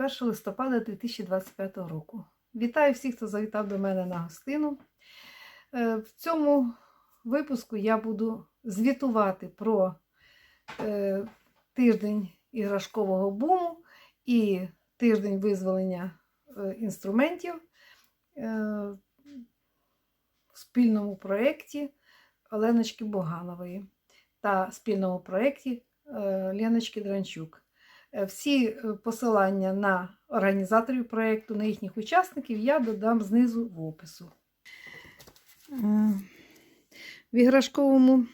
Сьогодні 1 листопада 2025 року. Вітаю всіх, хто завітав до мене на гостину. Е, В цьому випуску я буду звітувати про е, тиждень іграшкового буму і тиждень визволення е, інструментів в спільному проєкті Оленочки Боганової та спільному проєкті Леночки Дранчук. Е, Всі е, посилання на організаторів проєкту, на їхніх учасників я додам знизу в опису. Е, В іграшковому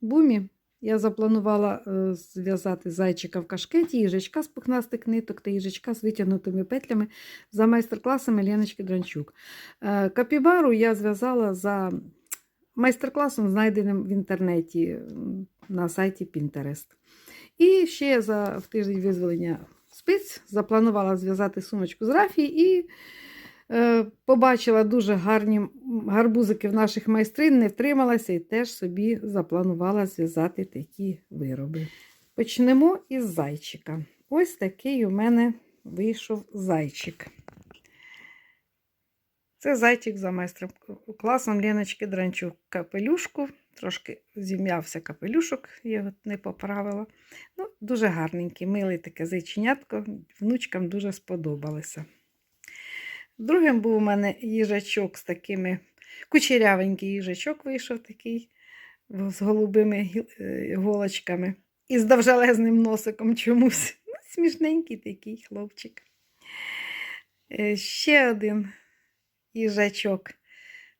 бумі я запланувала зв'язати зайчика в кашкеті, їжачка з пухнастих ниток та їжачка з витягнутими петлями за майстер-класами Леночки Дранчук. Капібару я зв'язала за майстер-класом, знайденим в інтернеті на сайті Pinterest. І ще за в тиждень визволення спиць запланувала зв'язати сумочку з рафії і е, побачила дуже гарні гарбузики в наших майстрин, не втрималася і теж собі запланувала зв'язати такі вироби. Почнемо із зайчика. Ось такий у мене вийшов зайчик. Це зайчик за майстром класом Леночки Дранчук. Капелюшку, трошки зім'явся капелюшок, його не поправила. Ну, Дуже гарненький, милий таке зайченятко, внучкам дуже сподобалося. Другим був у мене їжачок з такими кучерявенький їжачок вийшов такий з голубими е, голочками і з довжелезним носиком чомусь. Ну, смішненький такий хлопчик. Е, Ще один їжачок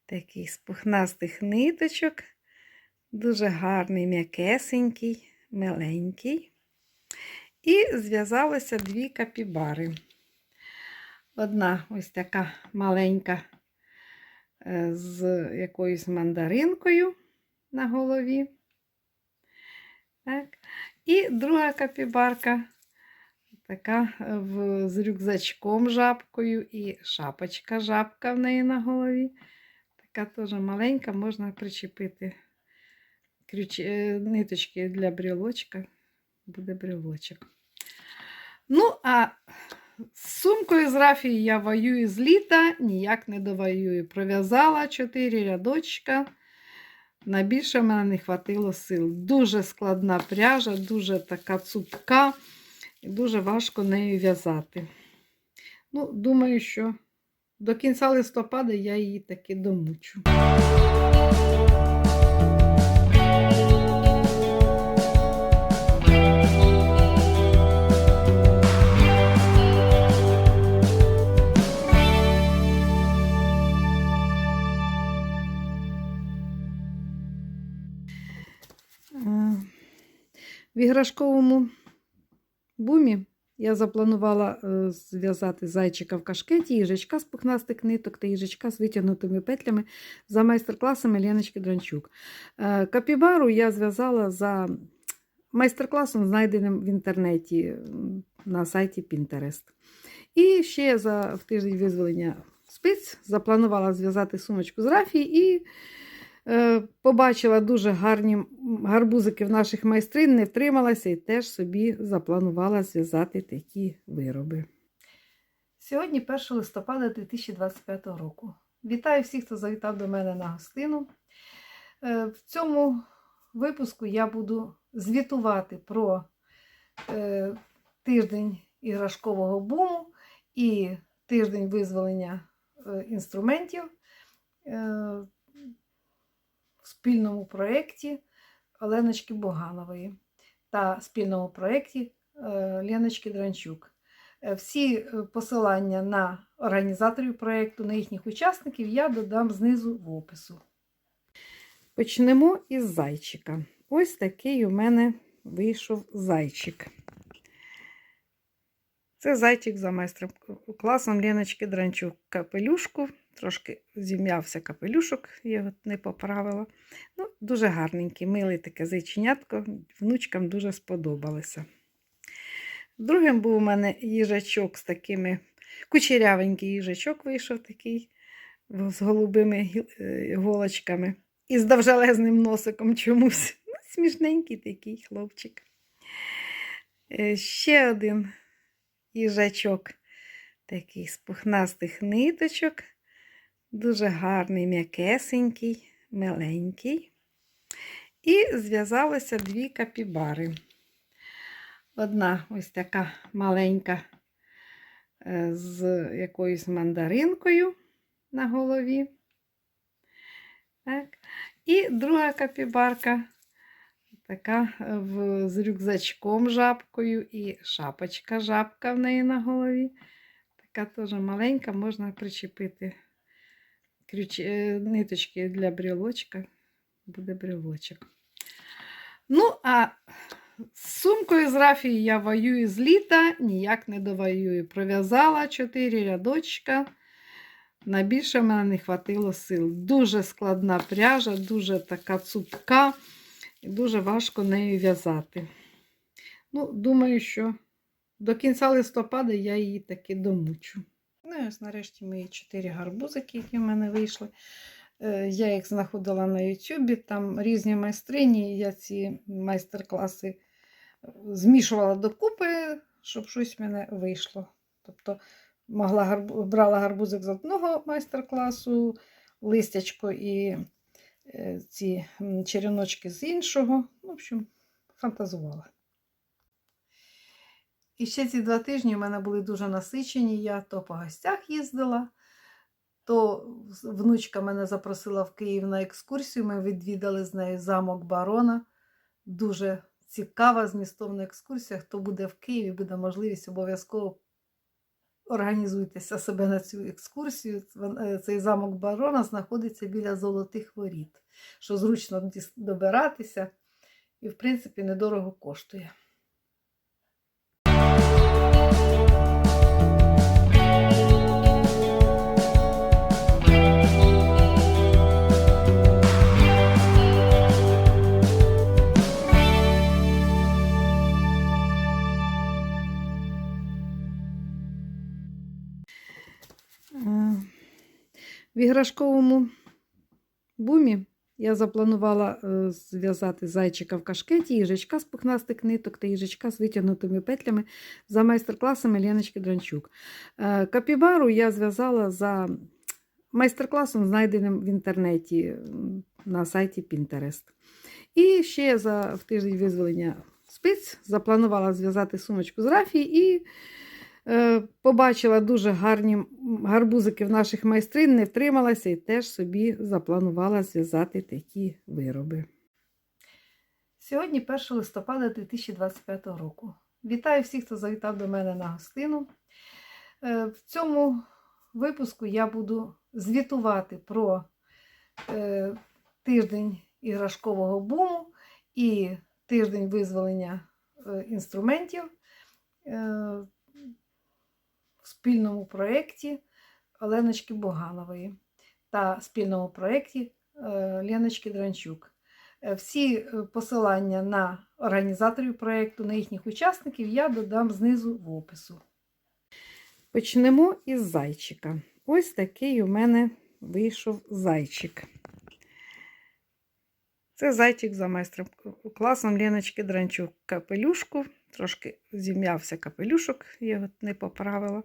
такий з пухнастих ниточок. Дуже гарний, м'якесенький, миленький. І зв'язалося дві капібари. Одна ось така маленька е, з якоюсь мандаринкою на голові. Так. І друга капібарка така е, в, з рюкзачком жабкою і шапочка жабка в неї на голові. Така теж маленька, можна причепити ключ, е, ниточки для брілочка. Буде брілочок. Ну, а з сумкою з рафії я воюю з літа, ніяк не довоюю. Пров'язала 4 рядочка. На більше мене не хватило сил. Дуже складна пряжа, дуже така цупка. І дуже важко нею в'язати. Ну, думаю, що до кінця листопада я її таки домучу. В іграшковому бумі я запланувала е, зв'язати зайчика в кашкеті, їжачка з пухнастих ниток та їжачка з витягнутими петлями за майстер-класами Леночки Дранчук. Е, Капібару я зв'язала за майстер-класом, знайденим в інтернеті на сайті Pinterest. І ще за в тиждень визволення спиць запланувала зв'язати сумочку з рафії і Побачила дуже гарні гарбузики в наших майстрин, не втрималася і теж собі запланувала зв'язати такі вироби. Сьогодні 1 листопада 2025 року. Вітаю всіх, хто завітав до мене на гостину. Е, В цьому випуску я буду звітувати про е, тиждень іграшкового буму і тиждень визволення е, інструментів. Спільному проєкті Оленочки Боганової та спільному проєкті е, Леночки Дранчук. Е, Всі е, посилання на організаторів проєкту, на їхніх учасників я додам знизу в опису. Почнемо із зайчика. Ось такий у мене вийшов зайчик. Це зайчик за майстром класом Леночки Дранчук. Капелюшку, трошки зім'явся капелюшок, його не поправила. Ну, Дуже гарненький, милий таке зайченятко, внучкам дуже сподобалося. Другим був у мене їжачок з такими кучерявенький їжачок вийшов такий з голубими е, голочками і з довжелезним носиком чомусь. Ну, смішненький такий хлопчик. Е, Ще один їжачок такий з пухнастих ниточок. Дуже гарний, м'якесенький, миленький. І зв'язалися дві капібари. Одна ось така маленька е, з якоюсь мандаринкою на голові. Так. І друга капібарка така е, в, з рюкзачком жабкою і шапочка жабка в неї на голові. Така теж маленька, можна причепити ключ, е, ниточки для брілочка. Буде брілочок. Ну, а з сумкою з рафії я воюю з літа, ніяк не довоюю. Пров'язала 4 рядочка. На більше мене не хватило сил. Дуже складна пряжа, дуже така цупка, і дуже важко нею в'язати. Ну, думаю, що до кінця листопада я її таки домучу. Ну, ось нарешті мої 4 гарбузики, які в мене вийшли. Е, Я їх знаходила на Ютубі, там різні майстрині, я ці майстер-класи е, змішувала докупи, щоб щось в мене вийшло. Тобто могла брала гарбузик з одного майстер-класу, листячко і е, ці м, череночки з іншого. В общем, фантазувала. І ще ці два тижні в мене були дуже насичені. Я то по гостях їздила, то внучка мене запросила в Київ на екскурсію. Ми відвідали з нею замок барона. Дуже цікава, змістовна екскурсія. Хто буде в Києві, буде можливість обов'язково організуйтеся себе на цю екскурсію. Е, Цей замок барона знаходиться біля Золотих Воріт, що зручно добиратися і, в принципі, недорого коштує. Іграшковому бумі я запланувала е, зв'язати зайчика в кашкеті, їжачка з пухнастих ниток та їжачка з витягнутими петлями за майстер-класами Леночки Дранчук. Е, Капібару я зв'язала за майстер-класом, знайденим в інтернеті на сайті Pinterest. І ще за в тиждень визволення спиць запланувала зв'язати сумочку з рафії і Побачила дуже гарні гарбузики в наших майстрин, не втрималася і теж собі запланувала зв'язати такі вироби. Сьогодні 1 листопада 2025 року. Вітаю всіх, хто завітав до мене на гостину. Е, В цьому випуску я буду звітувати про е, тиждень іграшкового буму і тиждень визволення е, інструментів. Спільному проєкті Оленочки Боганової та спільному проєкті е, Леночки Дранчук. Е, Всі е, посилання на організаторів проєкту, на їхніх учасників я додам знизу в опису. Почнемо із зайчика. Ось такий у мене вийшов зайчик. Це зайчик за майстром класом Леночки Дранчук. Капелюшку, трошки зім'явся капелюшок, його не поправила.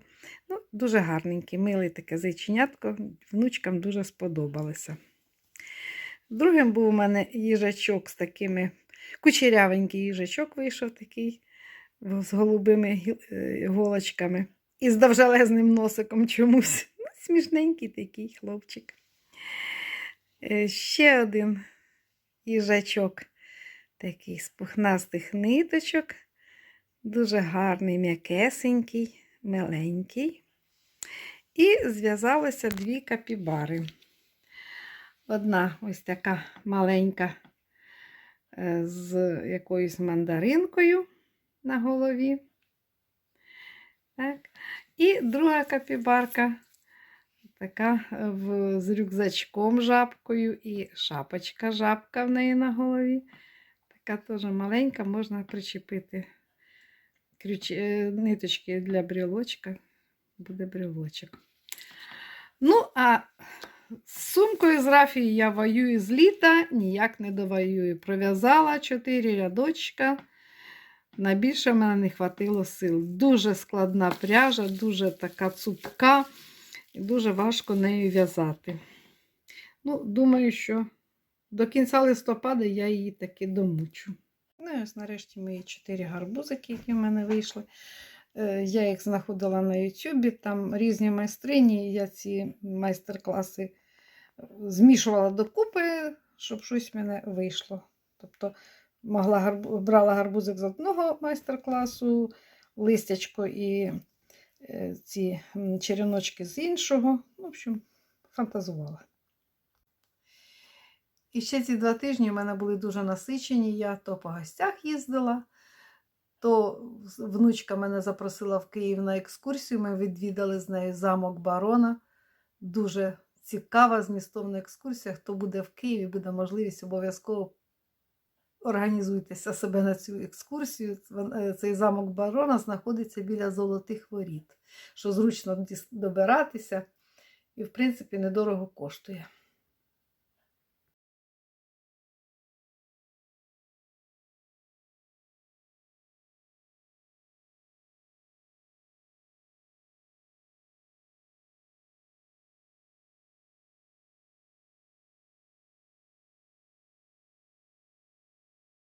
Ну, Дуже гарненький, милий таке зайченятко, внучкам дуже сподобалося. Другим був у мене їжачок з такими кучерявенький їжачок вийшов такий з голубими е, голочками і з довжелезним носиком чомусь. Ну, Смішненький такий хлопчик. Е, Ще один їжачок такий з пухнастих ниточок. Дуже гарний, м'якесенький, миленький. І зв'язалися дві капібари. Одна ось така маленька е, з якоюсь мандаринкою на голові. Так. І друга капібарка така е, в, з рюкзачком жабкою і шапочка жабка в неї на голові. Така теж маленька, можна причепити ключ, е, ниточки для брілочка. Буде брілочок. Ну, а з сумкою з рафії я воюю з літа, ніяк не довоюю. Пров'язала 4 рядочка. На більше мене не хватило сил. Дуже складна пряжа, дуже така цупка, і дуже важко нею в'язати. Ну, думаю, що до кінця листопада я її таки домучу. Ну, ось нарешті мої чотири гарбузики, які в мене вийшли. Е, Я їх знаходила на Ютубі, там різні майстрині, я ці майстер-класи е, змішувала докупи, щоб щось в мене вийшло. Тобто могла брала гарбузик з одного майстер-класу, листячко і ці м, череночки з іншого. В общем, фантазувала. І ще ці два тижні в мене були дуже насичені. Я то по гостях їздила, то внучка мене запросила в Київ на екскурсію. Ми відвідали з нею замок барона. Дуже цікава, змістовна екскурсія. Хто буде в Києві, буде можливість обов'язково організуйтеся себе на цю екскурсію. Е, Цей замок барона знаходиться біля золотих воріт, що зручно добиратися і, в принципі, недорого коштує.